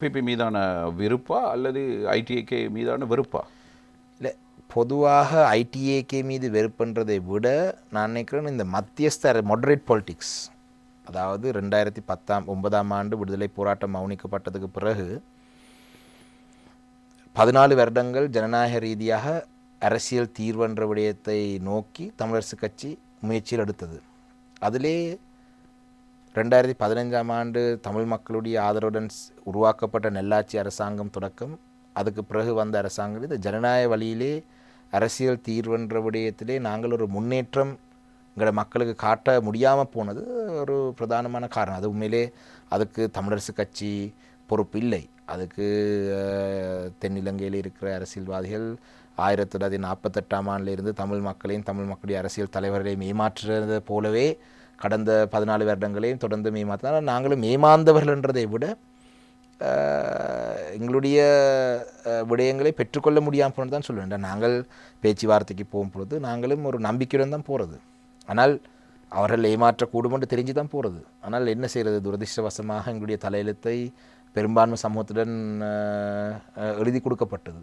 BP மீதான விருப்பா அல்லது ஐடிஏகே மீதான வெறுப்பா? இல்லை பொதுவாக ஐடிஏகே மீது வெறுப்புன்றதை விட நான் நினைக்கிறேன் இந்த மத்தியஸ்த மொடரேட் பாலிட்டிக்ஸ் அதாவது ரெண்டாயிரத்தி பத்தாம் ஒன்பதாம் ஆண்டு விடுதலை போராட்டம் மௌனிக்கப்பட்டதுக்கு பிறகு பதினாலு வருடங்கள் ஜனநாயக ரீதியாக அரசியல் தீர்வென்ற விடயத்தை நோக்கி தமிழரசு கட்சி முயற்சியில் எடுத்தது. அதிலே ரெண்டாயிரத்தி பதினஞ்சாம் ஆண்டு தமிழ் மக்களுடைய ஆதரவுடன் உருவாக்கப்பட்ட நெல்லாட்சி அரசாங்கம் தொடக்கம். அதுக்கு பிறகு வந்த அரசாங்கம் இந்த ஜனநாயக வழியிலே அரசியல் தீர்வுன்ற விடயத்திலே நாங்கள் ஒரு முன்னேற்றம் எங்களை மக்களுக்கு காட்ட முடியாமல் போனது ஒரு பிரதானமான காரணம். அது உண்மையிலே அதுக்கு தமிழரசு கட்சி பொறுப்பு இல்லை. அதுக்கு தென்னிலங்கையில் இருக்கிற அரசியல்வாதிகள் ஆயிரத்தி தொள்ளாயிரத்தி நாற்பத்தெட்டாம் ஆண்டிலிருந்து தமிழ் மக்களையும் தமிழ் மக்களுடைய அரசியல் தலைவர்களையும் ஏமாற்றுறது போலவே கடந்த பதினாலு வருடங்களையும் தொடர்ந்து ஏமாற்றினா நாங்களும் ஏமாந்தவர்கள்ன்றதை விட எங்களுடைய விடயங்களை பெற்றுக்கொள்ள முடியாமல் போனது தான் சொல்லுவேன் நாங்கள் பேச்சுவார்த்தைக்கு போகும் பொழுது நாங்களும் ஒரு நம்பிக்கையுடன் தான் போகிறது ஆனால் அவர்கள் ஏமாற்றக்கூடும் என்று தெரிஞ்சு தான் போகிறது ஆனால் என்ன செய்கிறது துரதிர்ஷ்டவசமாக எங்களுடைய தலையெழுத்தை பெரும்பான்மை சமூகத்துடன் எழுதி கொடுக்கப்பட்டது.